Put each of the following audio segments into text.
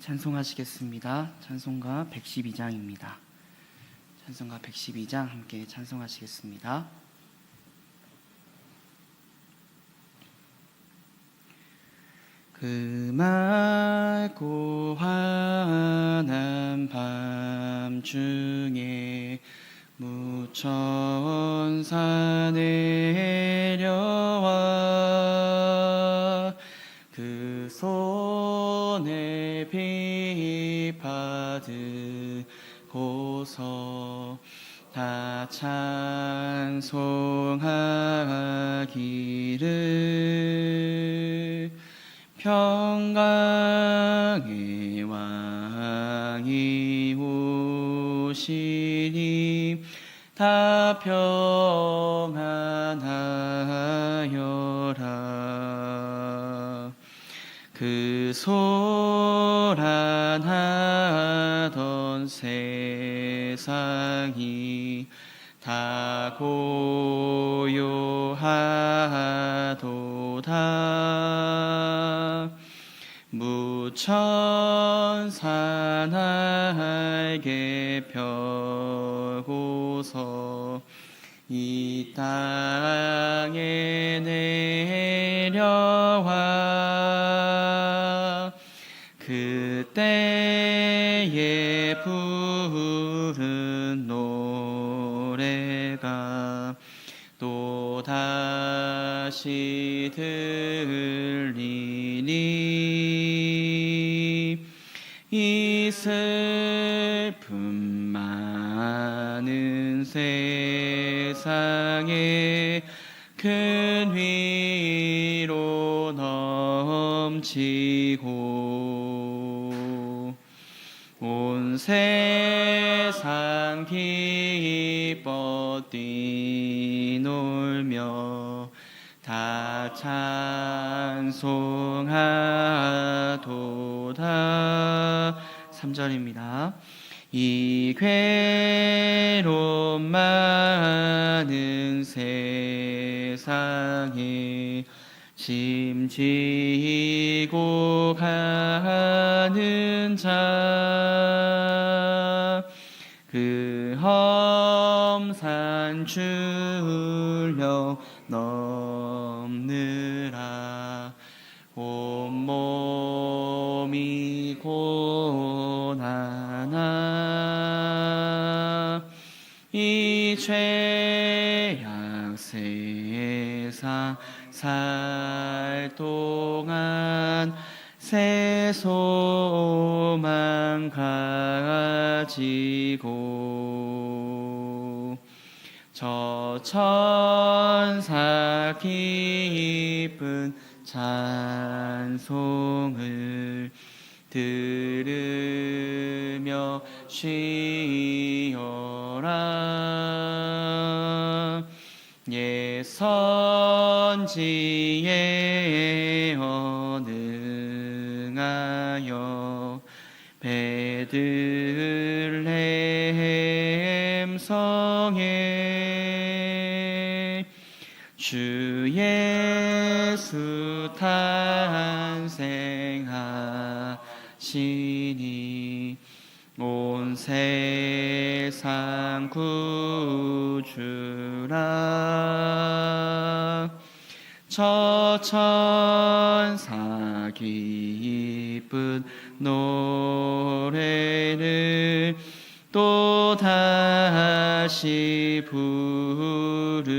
찬송하시겠습니다. 찬송가 112장입니다. 찬송가 112장 함께 찬송하시겠습니다. 그 맑고 환한 밤중에 무천사 내 찬송하기를 평강의 왕이 오시니 다 평안하여라. 그 소란하던 세상이 다 고요하도다. 날개 펴고서 이 땅에 내려와. 그때에 부 다시 들리니 이 슬픔 많은 세상에 큰 위로 넘치고 온 세상 기뻐 뛰놀며 다 찬송하도다 3절입니다. 이 괴로움 많은 세상에 짐지고 가는 자, 그 줄려 넘 온몸이 고난하 이 죄악 세상 살 동안 새 소망 가지고 저 천사 기쁜 찬송을 들으며 쉬어라. 예 선지에 어능하여 베들레헴 성에 주 구주라 저 천사 기쁜 노래를 또 다시 부르니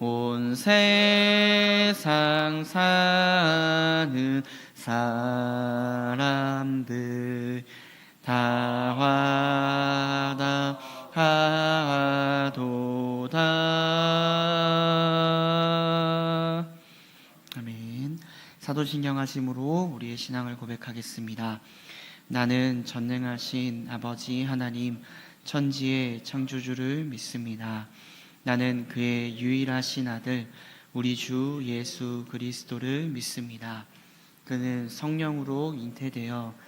온 세상 사는 사람들 다 화답하도다. 아멘. 사도신경 하심으로 우리의 신앙을 고백하겠습니다. 나는 전능하신 아버지 하나님 천지의 창조주를 믿습니다. 나는 그의 유일하신 아들 우리 주 예수 그리스도를 믿습니다. 그는 성령으로 잉태되어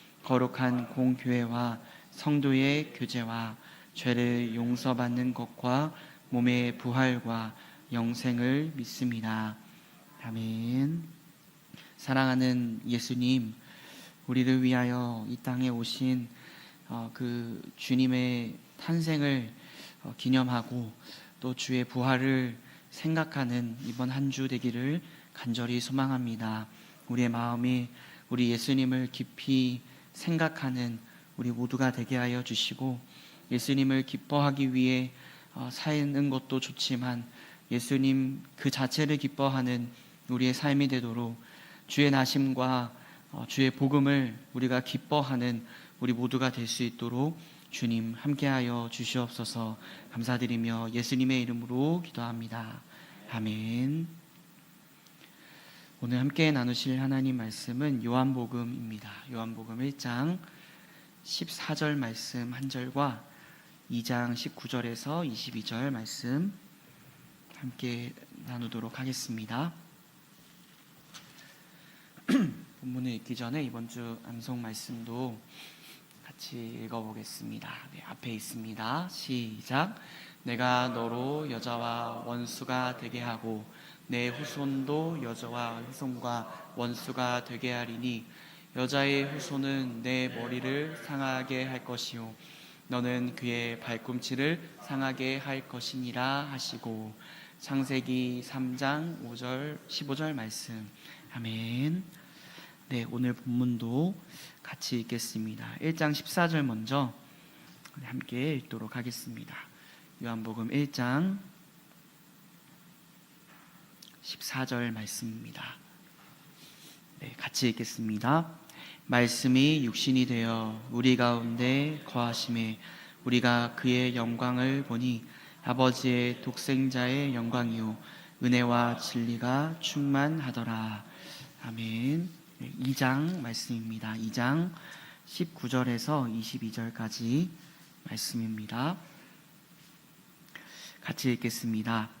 거룩한 공교회와 성도의 교제와 죄를 용서받는 것과 몸의 부활과 영생을 믿습니다. 아멘. 사랑하는 예수님, 우리를 위하여 이 땅에 오신 어, 그 주님의 탄생을 어, 기념하고 또 주의 부활을 생각하는 이번 한 주 되기를 간절히 소망합니다. 우리의 마음이 우리 예수님을 깊이 생각하는 우리 모두가 되게 하여 주시고 예수님을 기뻐하기 위해 어, 사는 것도 좋지만 예수님 그 자체를 기뻐하는 우리의 삶이 되도록 주의 나심과 어, 주의 복음을 우리가 기뻐하는 우리 모두가 될 수 있도록 주님 함께하여 주시옵소서 감사드리며 예수님의 이름으로 기도합니다. 아멘. 오늘 함께 나누실 하나님 말씀은 요한복음입니다. 요한복음 1장 14절 말씀 한 절과 2장 19절에서 22절 말씀 함께 나누도록 하겠습니다. 본문을 읽기 전에 이번 주 암송 말씀도 같이 읽어보겠습니다. 네, 앞에 있습니다. 시작. 내가 너로 여자와 원수가 되게 하고 내 후손도 여자와 후손과 원수가 되게 하리니 여자의 후손은 내 머리를 상하게 할 것이요 너는 그의 발꿈치를 상하게 할 것이니라 하시고 창세기 3장 5절 15절 말씀 아멘. 네, 오늘 본문도 같이 읽겠습니다. 1장 14절 먼저 함께 읽도록 하겠습니다. 요한복음 1장 14절 말씀입니다. 네, 같이 읽겠습니다. 말씀이 육신이 되어 우리 가운데 거하심에 우리가 그의 영광을 보니 아버지의 독생자의 영광이요 은혜와 진리가 충만하더라. 아멘. 네, 2장 말씀입니다. 2장 19절에서 22절까지 말씀입니다. 같이 읽겠습니다.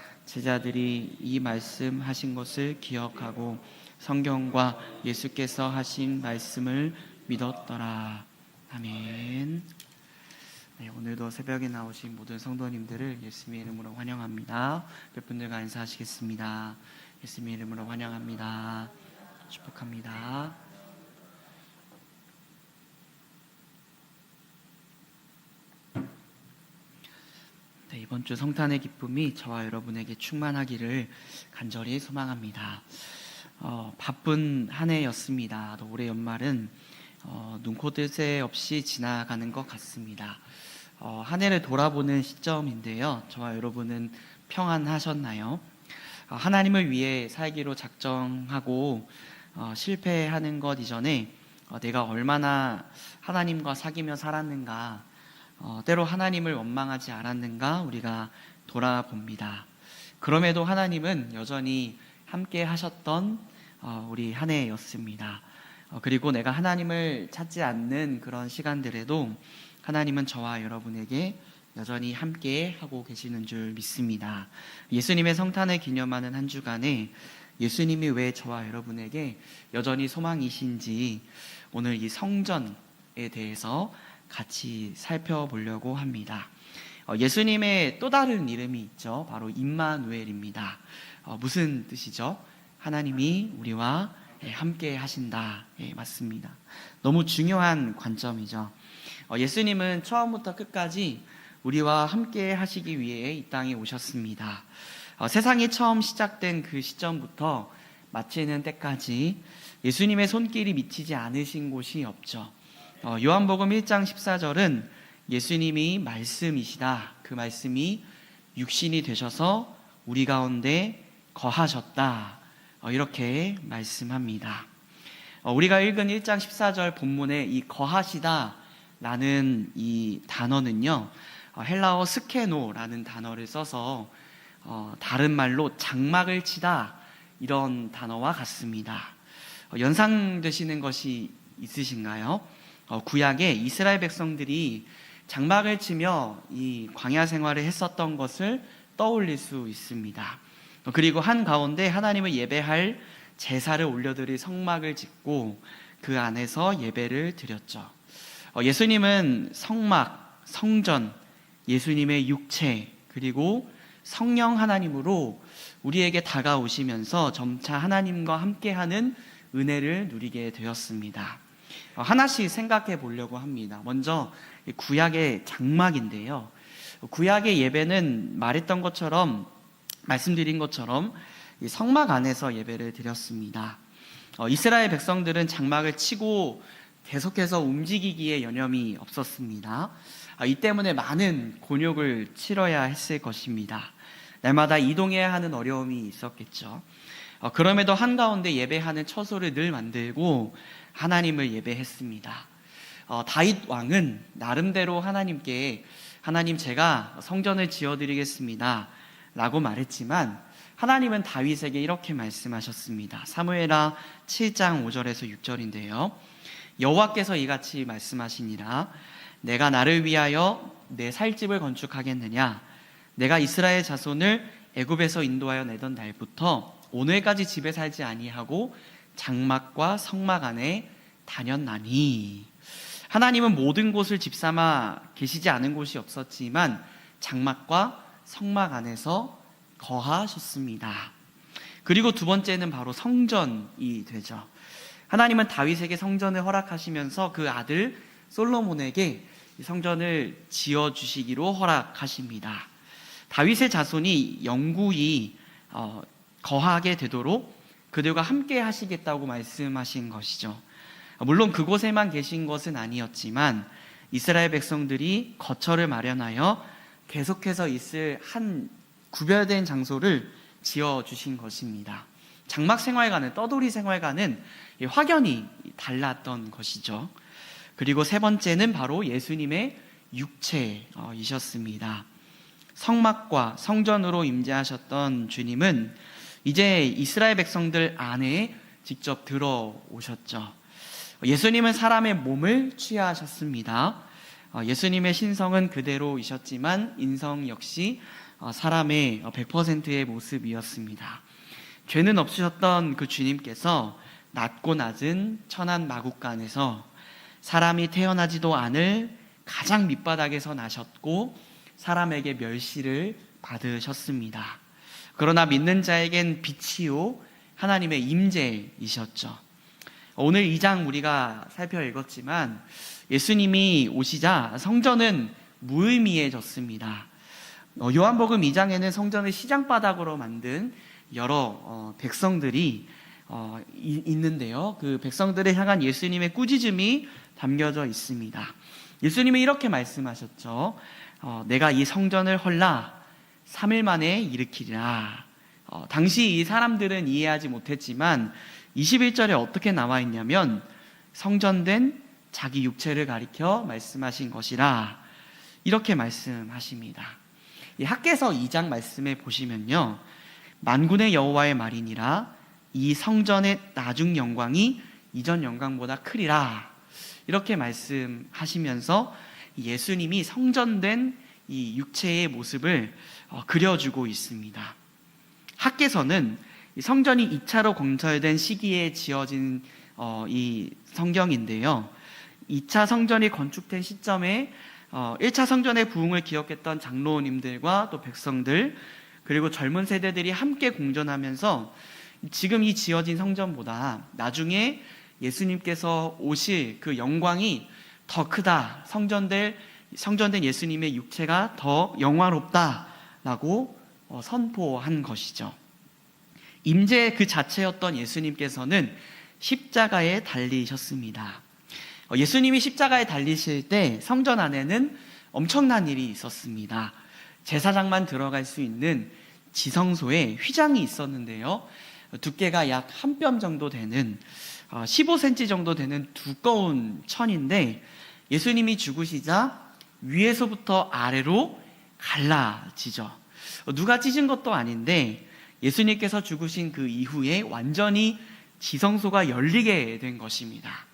제자들이 이 말씀하신 것을 기억하고 성경과 예수께서 하신 말씀을 믿었더라. 아멘. 네, 오늘도 새벽에 나오신 모든 성도님들을 예수님의 이름으로 환영합니다. 몇 분들과 인사하시겠습니다. 예수님의 이름으로 환영합니다. 축복합니다. 네, 이번 주 성탄의 기쁨이 저와 여러분에게 충만하기를 간절히 소망합니다. 어, 바쁜 한 해였습니다. 또 올해 연말은 어, 눈코 뜰 새 없이 지나가는 것 같습니다. 어, 한 해를 돌아보는 시점인데요. 저와 여러분은 평안하셨나요? 어, 하나님을 위해 살기로 작정하고 어, 실패하는 것 이전에 어, 내가 얼마나 하나님과 사귀며 살았는가, 어, 때로 하나님을 원망하지 않았는가 우리가 돌아봅니다. 그럼에도 하나님은 여전히 함께 하셨던 어, 우리 한 해였습니다. 어, 그리고 내가 하나님을 찾지 않는 그런 시간들에도 하나님은 저와 여러분에게 여전히 함께 하고 계시는 줄 믿습니다. 예수님의 성탄을 기념하는 한 주간에 예수님이 왜 저와 여러분에게 여전히 소망이신지 오늘 이 성전에 대해서 같이 살펴보려고 합니다. 어, 예수님의 또 다른 이름이 있죠. 바로 임마누엘입니다. 어, 무슨 뜻이죠? 하나님이 우리와 예, 함께 하신다. 예, 맞습니다. 너무 중요한 관점이죠. 어, 예수님은 처음부터 끝까지 우리와 함께 하시기 위해 이 땅에 오셨습니다. 어, 세상이 처음 시작된 그 시점부터 마치는 때까지 예수님의 손길이 미치지 않으신 곳이 없죠. 어, 요한복음 1장 14절은 예수님이 말씀이시다. 그 말씀이 육신이 되셔서 우리 가운데 거하셨다. 어, 이렇게 말씀합니다. 어, 우리가 읽은 1장 14절 본문의 이 거하시다 라는 이 단어는요, 어, 헬라어 스케노라는 단어를 써서 어, 다른 말로 장막을 치다 이런 단어와 같습니다. 어, 연상되시는 것이 있으신가요? 어, 구약에 이스라엘 백성들이 장막을 치며 이 광야 생활을 했었던 것을 떠올릴 수 있습니다. 어, 그리고 한 가운데 하나님을 예배할 제사를 올려드릴 성막을 짓고 그 안에서 예배를 드렸죠. 어, 예수님은 성막, 성전, 예수님의 육체, 그리고 성령 하나님으로 우리에게 다가오시면서 점차 하나님과 함께하는 은혜를 누리게 되었습니다. 어, 하나씩 생각해 보려고 합니다. 먼저 이 구약의 장막인데요. 구약의 예배는 말했던 것처럼 말씀드린 것처럼 이 성막 안에서 예배를 드렸습니다. 어, 이스라엘 백성들은 장막을 치고 계속해서 움직이기에 여념이 없었습니다. 아, 이 때문에 많은 곤욕을 치러야 했을 것입니다. 날마다 이동해야 하는 어려움이 있었겠죠. 어, 그럼에도 한가운데 예배하는 처소를 늘 만들고 하나님을 예배했습니다. 어, 다윗 왕은 나름대로 하나님께 하나님 제가 성전을 지어드리겠습니다. 라고 말했지만 하나님은 다윗에게 이렇게 말씀하셨습니다. 사무엘하 7장 5절에서 6절인데요. 여호와께서 이같이 말씀하시니라 내가 나를 위하여 내 살집을 건축하겠느냐 내가 이스라엘 자손을 애굽에서 인도하여 내던 날부터 오늘까지 집에 살지 아니하고 장막과 성막 안에 다녔나니 하나님은 모든 곳을 집삼아 계시지 않은 곳이 없었지만 장막과 성막 안에서 거하셨습니다. 그리고 두 번째는 바로 성전이 되죠. 하나님은 다윗에게 성전을 허락하시면서 그 아들 솔로몬에게 성전을 지어 주시기로 허락하십니다. 다윗의 자손이 영구히 어, 거하게 되도록 그들과 함께 하시겠다고 말씀하신 것이죠. 물론 그곳에만 계신 것은 아니었지만 이스라엘 백성들이 거처를 마련하여 계속해서 있을 한 구별된 장소를 지어 주신 것입니다. 장막 생활과는 떠돌이 생활과는 확연히 달랐던 것이죠. 그리고 세 번째는 바로 예수님의 육체이셨습니다. 성막과 성전으로 임재하셨던 주님은 이제 이스라엘 백성들 안에 직접 들어오셨죠. 예수님은 사람의 몸을 취하셨습니다. 어, 예수님의 신성은 그대로이셨지만 인성 역시 어, 사람의 100%의 모습이었습니다. 죄는 없으셨던 그 주님께서 낮고 낮은 천한 마국간에서 사람이 태어나지도 않을 가장 밑바닥에서 나셨고 사람에게 멸시를 받으셨습니다. 그러나 믿는 자에겐 빛이요 하나님의 임재이셨죠. 오늘 2장 우리가 살펴 읽었지만 예수님이 오시자 성전은 무의미해졌습니다. 어, 요한복음 2장에는 성전을 시장바닥으로 만든 여러 어, 백성들이 어, 이, 있는데요. 그 백성들을 향한 예수님의 꾸짖음이 담겨져 있습니다. 예수님이 이렇게 말씀하셨죠. 어, 내가 이 성전을 헐라 3일 만에 일으키리라. 어, 당시 이 사람들은 이해하지 못했지만 21절에 어떻게 나와 있냐면 성전된 자기 육체를 가리켜 말씀하신 것이라 이렇게 말씀하십니다. 이 학계서 2장 말씀에 보시면요. 만군의 여호와의 말이니라 이 성전의 나중 영광이 이전 영광보다 크리라 이렇게 말씀하시면서 예수님이 성전된 이 육체의 모습을 어, 그려주고 있습니다. 학계서는 성전이 2차로 건설된 시기에 지어진 어, 이 성경인데요. 2차 성전이 건축된 시점에 1차 어, 성전의 부흥을 기억했던 장로님들과 또 백성들 그리고 젊은 세대들이 함께 공존하면서 지금 이 지어진 성전보다 나중에 예수님께서 오실 그 영광이 더 크다. 성전될 성전된 예수님의 육체가 더 영화롭다라고 어, 선포한 것이죠. 임재 그 자체였던 예수님께서는 십자가에 달리셨습니다. 어, 예수님이 십자가에 달리실 때 성전 안에는 엄청난 일이 있었습니다. 제사장만 들어갈 수 있는 지성소에 휘장이 있었는데요. 두께가 약 한 뼘 정도 되는 15cm 정도 되는 두꺼운 천인데 예수님이 죽으시자 위에서부터 아래로 갈라지죠. 누가 찢은 것도 아닌데 예수님께서 죽으신 그 이후에 완전히 지성소가 열리게 된 것입니다.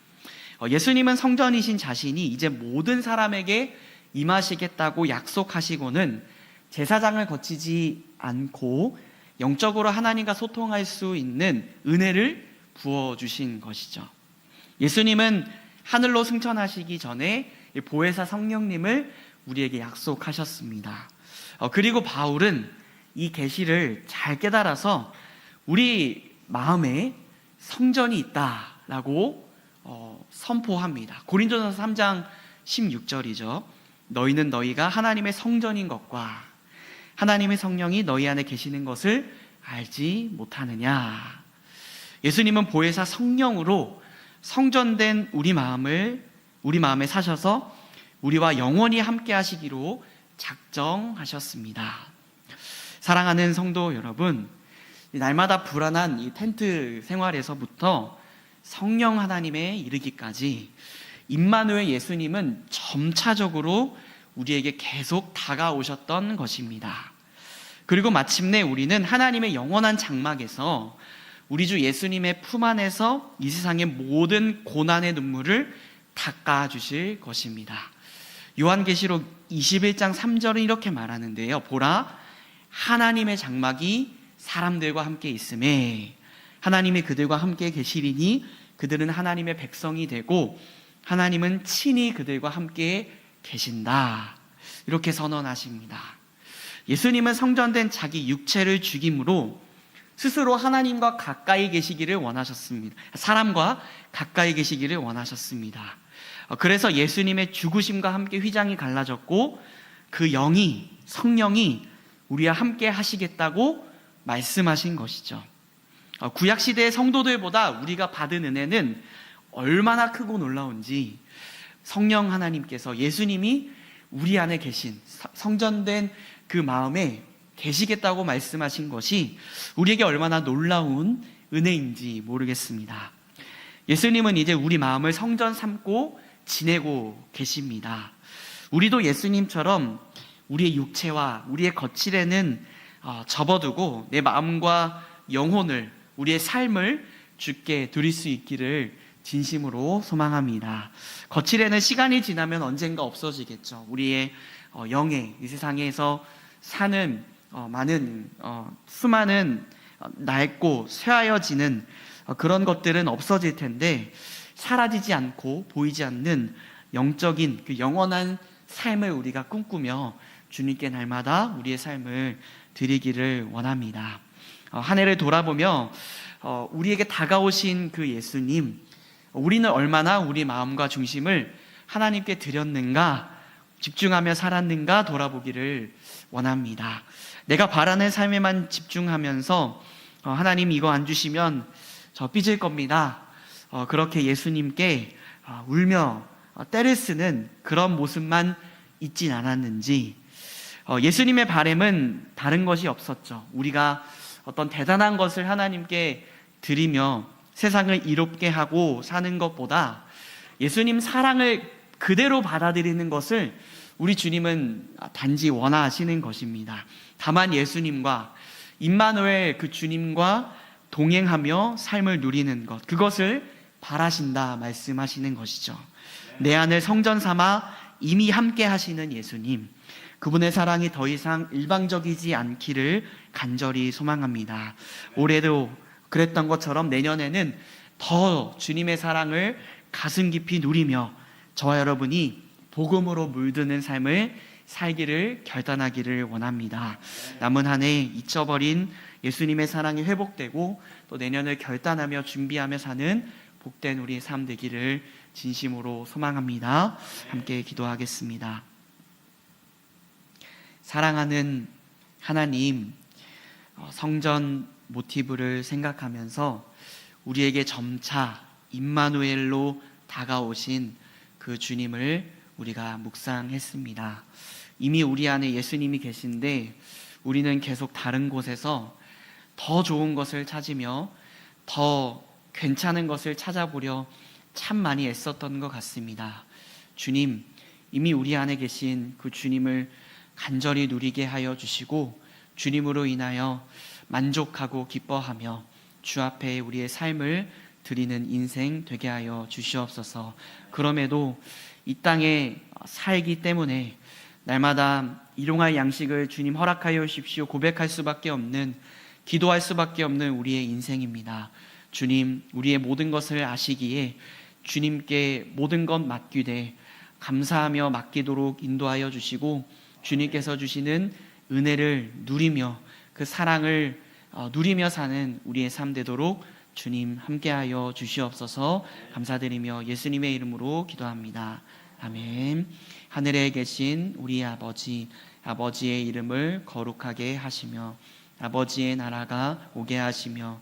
어, 예수님은 성전이신 자신이 이제 모든 사람에게 임하시겠다고 약속하시고는 제사장을 거치지 않고 영적으로 하나님과 소통할 수 있는 은혜를 부어주신 것이죠. 예수님은 하늘로 승천하시기 전에 보혜사 성령님을 우리에게 약속하셨습니다. 어, 그리고 바울은 이 계시를 잘 깨달아서 우리 마음에 성전이 있다라고 어, 선포합니다. 고린도전서 3장 16절이죠. 너희는 너희가 하나님의 성전인 것과 하나님의 성령이 너희 안에 계시는 것을 알지 못하느냐. 예수님은 보혜사 성령으로 성전된 우리 마음을 우리 마음에 사셔서 우리와 영원히 함께 하시기로 작정하셨습니다. 사랑하는 성도 여러분, 날마다 불안한 이 텐트 생활에서부터 성령 하나님에 이르기까지 임마누엘 예수님은 점차적으로 우리에게 계속 다가오셨던 것입니다. 그리고 마침내 우리는 하나님의 영원한 장막에서 우리 주 예수님의 품 안에서 이 세상의 모든 고난의 눈물을 닦아 주실 것입니다. 요한계시록 21장 3절은 이렇게 말하는데요. 보라 하나님의 장막이 사람들과 함께 있음에 하나님이 그들과 함께 계시리니 그들은 하나님의 백성이 되고 하나님은 친히 그들과 함께 계신다. 이렇게 선언하십니다. 예수님은 성전된 자기 육체를 죽임으로 스스로 하나님과 가까이 계시기를 원하셨습니다. 사람과 가까이 계시기를 원하셨습니다. 그래서 예수님의 죽으심과 함께 휘장이 갈라졌고 그 영이 성령이 우리와 함께 하시겠다고 말씀하신 것이죠. 구약 시대의 성도들보다 우리가 받은 은혜는 얼마나 크고 놀라운지 성령 하나님께서 예수님이 우리 안에 계신 성전된 그 마음에 계시겠다고 말씀하신 것이 우리에게 얼마나 놀라운 은혜인지 모르겠습니다. 예수님은 이제 우리 마음을 성전 삼고 지내고 계십니다. 우리도 예수님처럼 우리의 육체와 우리의 거칠에는 어, 접어두고 내 마음과 영혼을 우리의 삶을 주께 드릴 수 있기를 진심으로 소망합니다. 거칠에는 시간이 지나면 언젠가 없어지겠죠. 우리의 어, 영의 이 세상에서 사는 어, 많은 수많은 낡고 쇠하여지는 그런 것들은 없어질 텐데 사라지지 않고 보이지 않는 영적인 그 영원한 삶을 우리가 꿈꾸며 주님께 날마다 우리의 삶을 드리기를 원합니다. 어, 한 해를 돌아보며 어, 우리에게 다가오신 그 예수님, 우리는 얼마나 우리 마음과 중심을 하나님께 드렸는가, 집중하며 살았는가 돌아보기를 원합니다. 내가 바라는 삶에만 집중하면서 어, 하나님 이거 안 주시면 저 삐질 겁니다. 그렇게 예수님께 울며 때를 쓰는 그런 모습만 있진 않았는지 어, 예수님의 바램은 다른 것이 없었죠. 우리가 어떤 대단한 것을 하나님께 드리며 세상을 이롭게 하고 사는 것보다 예수님 사랑을 그대로 받아들이는 것을 우리 주님은 단지 원하시는 것입니다. 다만 예수님과 임마누엘 그 주님과 동행하며 삶을 누리는 것 그것을 바라신다 말씀하시는 것이죠. 내 안을 성전 삼아 이미 함께 하시는 예수님 그분의 사랑이 더 이상 일방적이지 않기를 간절히 소망합니다. 올해도 그랬던 것처럼 내년에는 더 주님의 사랑을 가슴 깊이 누리며 저와 여러분이 복음으로 물드는 삶을 살기를 결단하기를 원합니다. 남은 한 해 잊혀버린 예수님의 사랑이 회복되고 또 내년을 결단하며 준비하며 사는 복된 우리의 삶 되기를 진심으로 소망합니다. 함께 기도하겠습니다. 사랑하는 하나님, 어, 성전 모티브를 생각하면서 우리에게 점차 임마누엘로 다가오신 그 주님을 우리가 묵상했습니다. 이미 우리 안에 예수님이 계신데 우리는 계속 다른 곳에서 더 좋은 것을 찾으며 더 괜찮은 것을 찾아보려 참 많이 애썼던 것 같습니다. 주님, 이미 우리 안에 계신 그 주님을 간절히 누리게 하여 주시고 주님으로 인하여 만족하고 기뻐하며 주 앞에 우리의 삶을 드리는 인생 되게 하여 주시옵소서. 그럼에도 이 땅에 살기 때문에 날마다 일용할 양식을 주님 허락하여 주십시오 고백할 수밖에 없는 기도할 수밖에 없는 우리의 인생입니다. 주님, 우리의 모든 것을 아시기에 주님께 모든 것 맡기되 감사하며 맡기도록 인도하여 주시고 주님께서 주시는 은혜를 누리며 그 사랑을 어, 누리며 사는 우리의 삶 되도록 주님 함께하여 주시옵소서 감사드리며 예수님의 이름으로 기도합니다. 아멘. 하늘에 계신 우리 아버지, 아버지의 이름을 거룩하게 하시며 아버지의 나라가 오게 하시며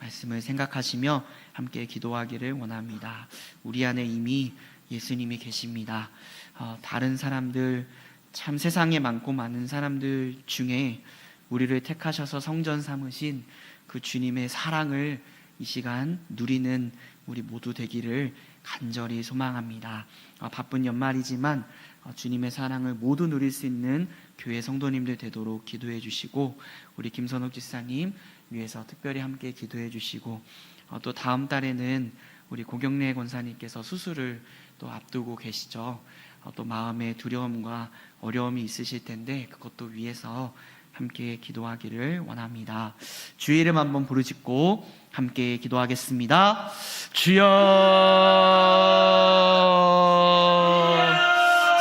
말씀을 생각하시며 함께 기도하기를 원합니다. 우리 안에 이미 예수님이 계십니다. 어, 다른 사람들 참 세상에 많고 많은 사람들 중에 우리를 택하셔서 성전 삼으신 그 주님의 사랑을 이 시간 누리는 우리 모두 되기를 간절히 소망합니다. 어, 바쁜 연말이지만 어, 주님의 사랑을 모두 누릴 수 있는 교회 성도님들 되도록 기도해 주시고 우리 김선욱 지사님 위해서 특별히 함께 기도해 주시고 어, 또 다음 달에는 우리 고경래 권사님께서 수술을 또 앞두고 계시죠. 어, 또 마음의 두려움과 어려움이 있으실 텐데 그것도 위해서 함께 기도하기를 원합니다. 주의 이름 한번 부르짖고 함께 기도하겠습니다. 주여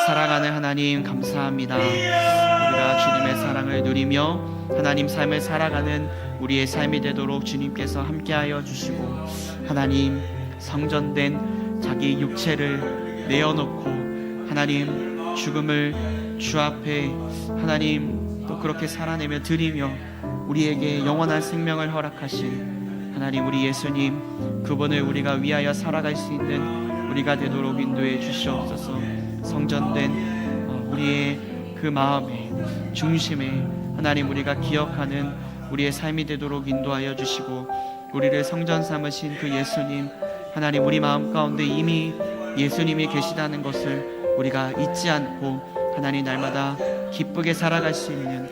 사랑하는 하나님 감사합니다. 사랑을 누리며 하나님 삶을 살아가는 우리의 삶이 되도록 주님께서 함께하여 주시고 하나님 성전된 자기 육체를 내어놓고 하나님 죽음을 주 앞에 하나님 또 그렇게 살아내며 드리며 우리에게 영원한 생명을 허락하신 하나님 우리 예수님 그분을 우리가 위하여 살아갈 수 있는 우리가 되도록 인도해 주시옵소서. 성전된 어, 우리의 그 마음의 중심에 하나님 우리가 기억하는 우리의 삶이 되도록 인도하여 주시고 우리를 성전 삼으신 그 예수님 하나님 우리 마음 가운데 이미 예수님이 계시다는 것을 우리가 잊지 않고 하나님 날마다 기쁘게 살아갈 수 있는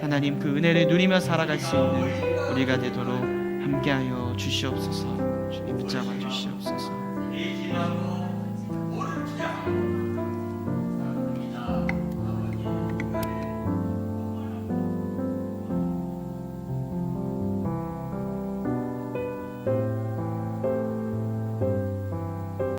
하나님 그 은혜를 누리며 살아갈 수 있는 우리가 되도록 함께하여 주시옵소서. 주님 붙잡아